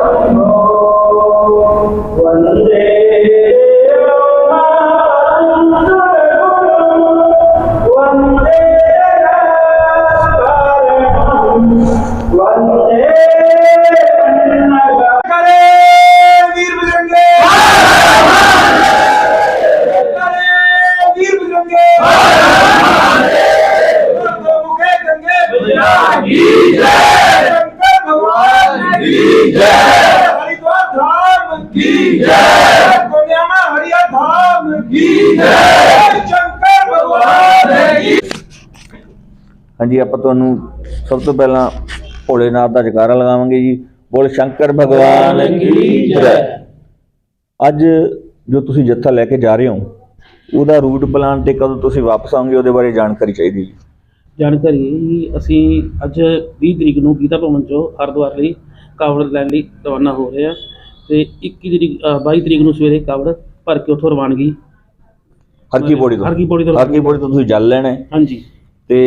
Oh, की जय गोनियामा हरिया धाम की जय शंकर भगवान की ਹਾਂਜੀ ਆਪਾਂ ਤੁਹਾਨੂੰ ਸਭ ਤੋਂ ਪਹਿਲਾਂ ਭੋਲੇਨਾਥ ਦਾ ਜਕਾਰਾ ਲਗਾਵਾਂਗੇ ਜੀ ਬੋਲ ਸ਼ੰਕਰ ਭਗਵਾਨ ਕੀ ਜੈ ਅੱਜ ਜੋ ਤੁਸੀਂ ਜੱਥਾ ਲੈ ਕੇ ਜਾ ਰਹੇ ਹੋ ਉਹਦਾ ਰੂਟ ਪਲਾਨ ਤੇ ਕਦੋਂ ਤੁਸੀਂ ਵਾਪਸ ਆਓਗੇ ਉਹਦੇ ਬਾਰੇ ਜਾਣਕਾਰੀ ਚਾਹੀਦੀ ਜੀ ਜਾਣਕਾਰੀ ਹੈ ਜੀ ਅਸੀਂ ਅੱਜ 20 ਤਰੀਕ ਨੂੰ ਗੀਤਾ ਭਵਨ ਚੋਂ ਹਰਿਦੁਆਰ ਲਈ ਕਾਵੜ ਲੈਣ ਲਈ ਰਵਾਨਾ ਹੋ ਰਹੇ ਹਾਂ ਤੇ 21 ਤਰੀਕ ਅ, 22 ਤਰੀਕ ਨੂੰ ਸਵੇਰੇ ਕਾਵੜ ਭਰ ਕੇ ਉੱਥੋਂ ਰਵਾਨਗੀ। ਹਰਕੀ ਪੌੜੀ ਤੋਂ। ਹਰਕੀ ਪੌੜੀ ਤੋਂ ਹਰਕੀ ਪੌੜੀ ਤੋਂ ਤੁਸੀਂ ਜਲ ਲੈਣਾ ਹੈ। ਹਾਂਜੀ। ਤੇ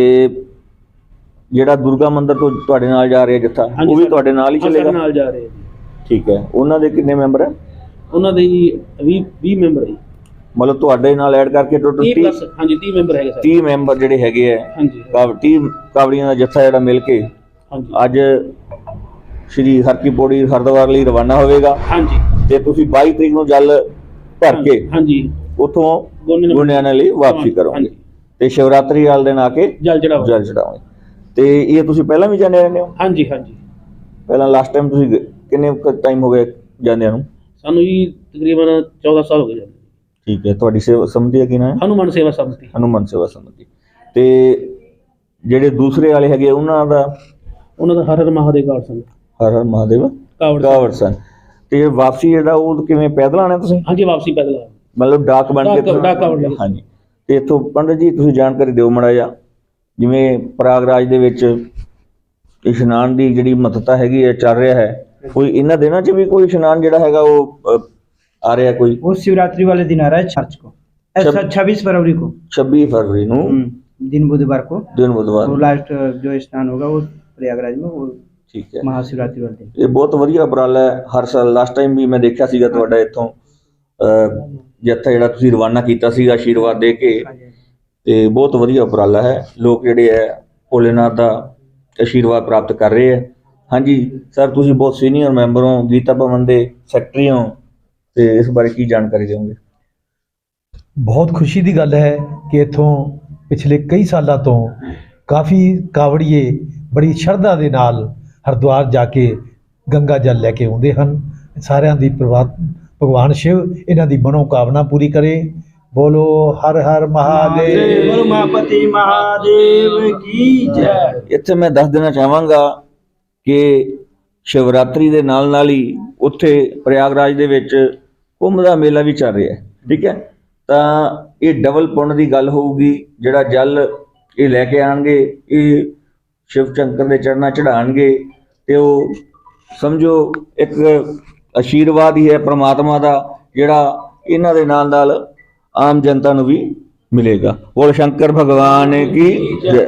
ਜਿਹੜਾ ਦੁਰਗਾ ਮੰਦਿਰ ਤੋਂ ਤੁਹਾਡੇ ਨਾਲ ਜਾ ਰਿਹਾ ਜੱਥਾ ਉਹ ਵੀ ਤੁਹਾਡੇ ਨਾਲ ਹੀ ਹਾਂ, ਸਾਡੇ ਚੱਲੇਗਾ ਨਾਲ ਜਾ ਰਹੇ ਹਾਂ ਜੀ। ਠੀਕ ਹੈ। ਉਹਨਾਂ ਦੇ ਕਿੰਨੇ ਮੈਂਬਰ ਹੈ? ਉਹਨਾਂ ਦੇ ਜੀ 20 20 ਮੈਂਬਰ ਹੈ। ਮਤਲਬ ਤੁਹਾਡੇ ਨਾਲ ਐਡ ਕਰਕੇ ਟੋਟਲ 30 30 ਪਲੱਸ ਹਾਂਜੀ 30 ਮੈਂਬਰ ਹੈਗੇ ਸਰ। 30 ਮੈਂਬਰ ਜਿਹੜੇ ਹੈਗੇ ਆ ਹਾਂਜੀ। ਕਾਵ 30 ਕਾਵੜੀਆਂ ਦਾ ਜੱਥਾ ਜਿਹੜਾ ਮਿਲ ਕੇ ਹਾਂਜੀ। ਅੱਜ ਸ਼੍ਰੀ ਹਰਕੀ ਪੌੜੀ ਹਰਿਦੁਆਰ ਲਈ ਰਵਾਨਾ ਹੋਵੇਗਾ। ਹਾਂਜੀ। ਤੇ ਤੁਸੀਂ 22 ਤਰੀਕ ਨੂੰ ਜਲ ਭਰ ਕੇ ਹਾਂਜੀ। ਉਥੋਂ ਗੋਨੇ ਨੂੰ ਗੁੰਡਿਆਣੇ ਲਈ ਵਾਪਸੀ ਕਰੋਗੇ। ਤੇ ਸ਼ਿਵਰਾਤਰੀ ਵਾਲੇ ਦਿਨ ਆ ਕੇ ਜਲ ਚੜਾਓ ਜਲ ਚੜਾਓਗੇ ਤੇ ਇਹ ਤੁਸੀਂ ਪਹਿਲਾਂ ਵੀ ਜਾਂਦੇ ਰਹਿੰਦੇ ਹੋ? ਹਾਂਜੀ ਹਾਂਜੀ। ਪਹਿਲਾਂ ਲਾਸਟ ਟਾਈਮ ਤੁਸੀਂ ਕਿੰਨੇ ਟਾਈਮ ਹੋ ਗਏ ਜਾਂਦਿਆਂ ਨੂੰ? ਸਾਨੂੰ ਜੀ ਤਕਰੀਬਨ 14 ਸਾਲ ਹੋ ਗਏ ਜਾਂਦੇ ਠੀਕ ਹੈ ਤੁਹਾਡੀ ਸੇਵਾ ਸਮਝੀ ਕੀ ਨਾ ਹਨੂਮਾਨ ਸੇਵਾ ਸਮਿਤੀ। ਹਨੂਮਨ ਸੇਵਾ ਸਮਝੀ ਤੇ ਜਿਹੜੇ ਦੂਸਰੇ ਵਾਲੇ ਹੈਗੇ ਉਹਨਾਂ ਦਾ? ਉਹਨਾਂ ਦਾ ਹਰ ਹਰ ਮਹਾਦੇਵ ਗਾਡ ਸੰਗ ਹਰ ਹਰ ਮਹਾਦੇਵ ਕਾਵੜ ਕਾਵੜ ਸਨ ਤੇ ਵਾਪਸੀ ਜਿਹੜਾ ਉਹ ਕਿਵੇਂ ਪੈਦਲ ਆਣਾ ਤੁਸੀਂ ਹਾਂਜੀ ਵਾਪਸੀ ਪੈਦਲ ਆ ਮਤਲਬ ਡਾਕ ਬਣ ਕੇ ਡਾਕ- ਡਾਕ ਕਾਵੜ ਲੈ ਕੇ। ਹਾਂਜੀ ਤੇ ਇਥੋਂ ਪੰਡਤ ਜੀ ਤੁਸੀਂ ਜਾਣਕਾਰੀ ਦਿਓ ਮੜਾ ਜਾ ਜਿਵੇਂ ਪ੍ਰਯਾਗਰਾਜ ਦੇ ਵਿੱਚ ਇਸ਼ਨਾਨ ਦੀ ਜਿਹੜੀ ਮਹੱਤਤਾ ਹੈਗੀ ਹੈ ਚੱਲ ਰਿਹਾ ਹੈ ਕੋਈ ਇਹਨਾਂ ਦਿਨਾਂ 'ਚ ਵੀ ਕੋਈ ਇਸ਼ਨਾਨ ਜਿਹੜਾ ਹੈਗਾ ਉਹ ਅ, ਆ ਰਿਹਾ ਕੋਈ वो शिवरात्रि वाले दिन आ रहा है चर्च को ऐसा छब्बीस फरवरी को 26 ਫਰਵਰੀ ਨੂੰ दिन बुधवार को ਦਿਨ ਬੁੱਧਵਾਰ वो लास्ट जो स्नान होगा वो प्रयागराज में वो ਠੀਕ ਹੈ। ਮਹਾਸ਼ਿਵਰਾਤਰੀ ਵਾਲੇ ਦਿਨ। ਇਹ ਬਹੁਤ ਵਧੀਆ ਉਪਰਾਲਾ ਹੈ। ਹਰ ਸਾਲ ਲਾਸਟ ਟਾਈਮ ਵੀ ਮੈਂ ਦੇਖਿਆ ਸੀਗਾ ਤੁਹਾਡਾ ਇੱਥੋਂ ਜੱਥਾ ਜਿਹੜਾ ਤੁਸੀਂ ਰਵਾਨਾ ਕੀਤਾ ਸੀਗਾ ਆਸ਼ੀਰਵਾਦ ਦੇ ਕੇ। ਤੇ ਬਹੁਤ ਵਧੀਆ ਉਪਰਾਲਾ ਹੈ। ਲੋਕ ਜਿਹੜੇ ਹੈ ਭੋਲੇਨਾਥ ਦਾ ਆਸ਼ੀਰਵਾਦ ਪ੍ਰਾਪਤ ਕਰ ਰਹੇ ਹੈ। ਹਾਂਜੀ ਸਰ ਤੁਸੀਂ ਬਹੁਤ ਸੀਨੀਅਰ ਮੈਂਬਰ ਹੋ ਗੀਤਾ ਭਵਨ ਦੇ ਸੈਕਟਰੀ ਹੋ ਤੇ ਇਸ ਬਾਰੇ ਕੀ ਜਾਣਕਾਰੀ ਦੇਵੋਗੇ ਬਹੁਤ ਖੁਸ਼ੀ ਦੀ ਗੱਲ ਹੈ ਕਿ ਇਥੋਂ ਪਿਛਲੇ ਕਈ ਸਾਲਾਂ ਤੋਂ ਕਾਫੀ ਕਾਵੜੀਏ ਬੜੀ ਸ਼ਰਧਾ ਦੇ ਨਾਲ ਹਰਦੁਆਰ ਜਾ ਕੇ ਗੰਗਾ ਜਲ ਲੈ ਕੇ ਆਉਂਦੇ ਹਨ। ਸਾਰਿਆਂ ਦੀ ਭਗਵਾਨ ਸ਼ਿਵ ਇਹਨਾਂ ਦੀ ਮਨੋ ਕਾਮਨਾ ਪੂਰੀ ਕਰੇ। ਬੋਲੋ ਹਰ ਹਰ ਮਹਾਦੇਵ। ਬਰਮਾਪਤੀ ਮਹਾਦੇਵ ਕੀ ਜੈ। ਇੱਥੇ ਮੈਂ ਦੱਸ ਦੇਣਾ ਚਾਹਾਂਗਾ ਕਿ ਸ਼ਿਵਰਾਤਰੀ ਦੇ ਨਾਲ ਨਾਲ ਹੀ ਉੱਥੇ ਪ੍ਰਯਾਗਰਾਜ ਦੇ ਵਿੱਚ ਕੁੰਭ ਦਾ ਮੇਲਾ ਵੀ ਚੱਲ ਰਿਹਾ ਹੈ ਠੀਕ ਹੈ? ਤਾਂ ਇਹ ਡਬਲ ਪੁੰਨ ਦੀ ਗੱਲ ਹੋਊਗੀ ਜਿਹੜਾ ਜਲ ਇਹ ਲੈ ਕੇ ਆਣਗੇ ਇਹ ਸ਼ਿਵ ਸ਼ੰਕਰ ਦੇ ਚਰਨਾਂ ਚੜਾਣਗੇ ਤੇ ਉਹ ਸਮਝੋ ਇੱਕ ਆਸ਼ੀਰਵਾਦ ਹੀ ਹੈ ਪ੍ਰਮਾਤਮਾ ਦਾ, ਜਿਹੜਾ ਇਹਨਾਂ ਦੇ ਨਾਲ ਨਾਲ ਆਮ ਜਨਤਾ ਨੂੰ ਵੀ ਮਿਲੇਗਾ। ਬੋਲ ਸ਼ੰਕਰ ਭਗਵਾਨ ਕੀ ਜੈ।